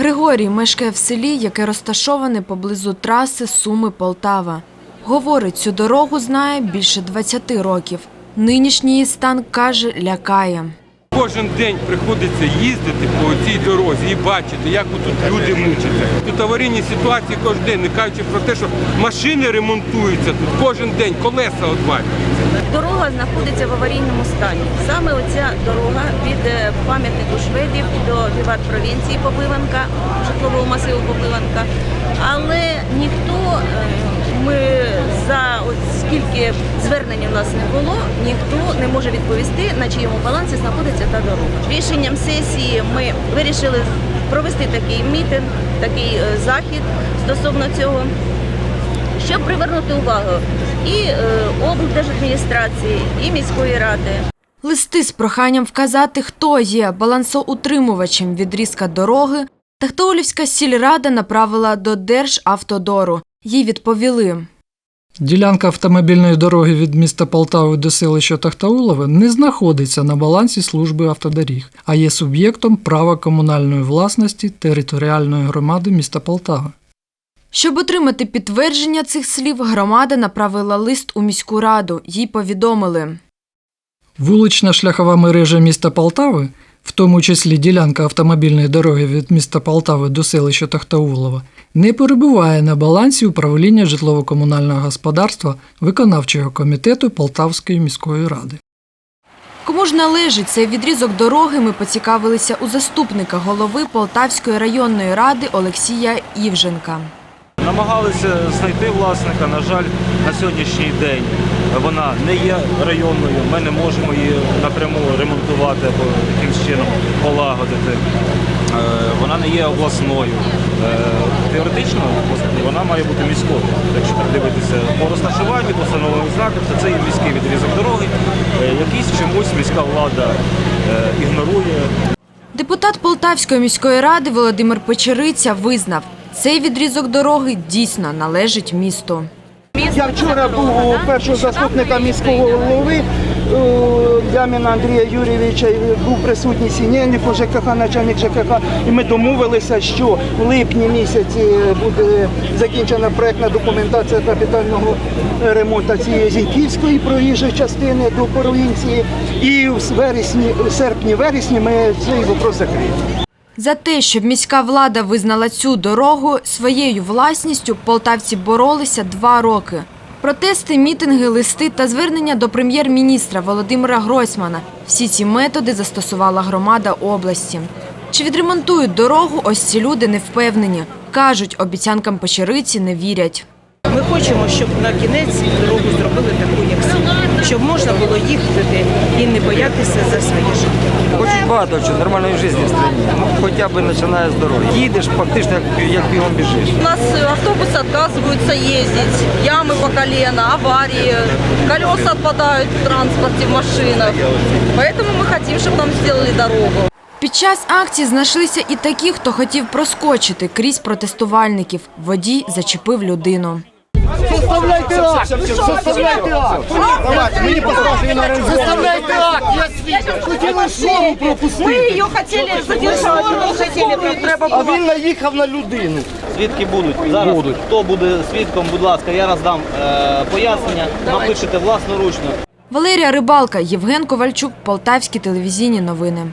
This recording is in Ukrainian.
Григорій мешкає в селі, яке розташоване поблизу траси Суми-Полтава. Говорить, цю дорогу знає більше 20 років. Нинішній її стан, каже, лякає. Кожен день приходиться їздити по цій дорозі і бачити, як тут люди мучаться. Тут аварійні ситуації кожен день, не кажучи про те, що машини ремонтуються тут кожен день, колеса отвалюються. Дорога знаходиться в аварійному стані. Саме оця дорога від е, пам'ятнику шведів до Віват провінції Попливанка, житлового масиву Попливанка. Але ніхто, е, ми за от скільки звернень у нас не було, ніхто не може відповісти, на чиєму балансі знаходиться та дорога. Рішенням сесії ми вирішили провести такий мітинг, такий е, захід стосовно цього щоб привернути увагу і е, облдержадміністрації, і міської ради. Листи з проханням вказати, хто є балансоутримувачем відрізка дороги, Тахтаулівська сільрада направила до Державтодору. Їй відповіли. Ділянка автомобільної дороги від міста Полтави до селища Тахтаулове не знаходиться на балансі служби автодоріг, а є суб'єктом права комунальної власності територіальної громади міста Полтава. Щоб отримати підтвердження цих слів, громада направила лист у міську раду. Їй повідомили. Вулична шляхова мережа міста Полтави, в тому числі ділянка автомобільної дороги від міста Полтави до селища Тахтаулова, не перебуває на балансі управління житлово-комунального господарства виконавчого комітету Полтавської міської ради. Кому ж належить цей відрізок дороги, ми поцікавилися у заступника голови Полтавської районної ради Олексія Івженка. Намагалися знайти власника. На жаль, на сьогоднішній день вона не є районною. Ми не можемо її напряму ремонтувати або якимось чином полагодити. Е, Вона не є обласною. Е, Теоретично вона має бути міською. Якщо так дивитися по розташуванню, по встановленим знакам, то це є міський відрізок дороги. Е, Якийсь чомусь міська влада ігнорує. Депутат Полтавської міської ради Володимир Печериця визнав, цей відрізок дороги дійсно належить місту. Я вчора був у першого заступника міського голови е, Яміна Андрія Юрійовича, був присутній Сінєнніку ЖКХ, начальник ЖКХ, і ми домовилися, що в липні місяці буде закінчена проєктна документація капітального ремонту цієї Зіньківської проїжджої частини до провінції. І в вересні, серпні-вересні ми цей вопрос закриємо. За те, щоб міська влада визнала цю дорогу своєю власністю, полтавці боролися два роки. Протести, мітинги, листи та звернення до прем'єр-міністра Володимира Гройсмана – всі ці методи застосувала громада області. Чи відремонтують дорогу, ось ці люди не впевнені. Кажуть, обіцянкам печериці не вірять. Ми хочемо, щоб на кінець дорогу зробили таку, як слід, щоб можна було їхати і не боятися за своє життя. Очень багато чого нормальної життя в країні. Ну, хоча б починає з дороги. Їдеш фактично, як, як бігом біжиш. У нас автобусы отказываются ездить, ямы по колено, аварии, колеса отпадают в транспорте, в машинах. Поэтому мы хотим, чтобы нам сделали дорогу. Під час акції знайшлися і такі, хто хотів проскочити крізь протестувальників. Водій зачепив людину. Составляйте акт! Составляйте акт! Давайте, мені поставте на Составляйте акт! Я свідок! Хотіли школу пропустити! Його хотіли задержати, ми хотіли треба А він наїхав на людину. Свідки будуть. Зараз хто буде свідком, будь ласка, я роздам е, пояснення, напишете власноручно. Валерія Рибалка, Євген Ковальчук, Полтавські телевізійні новини.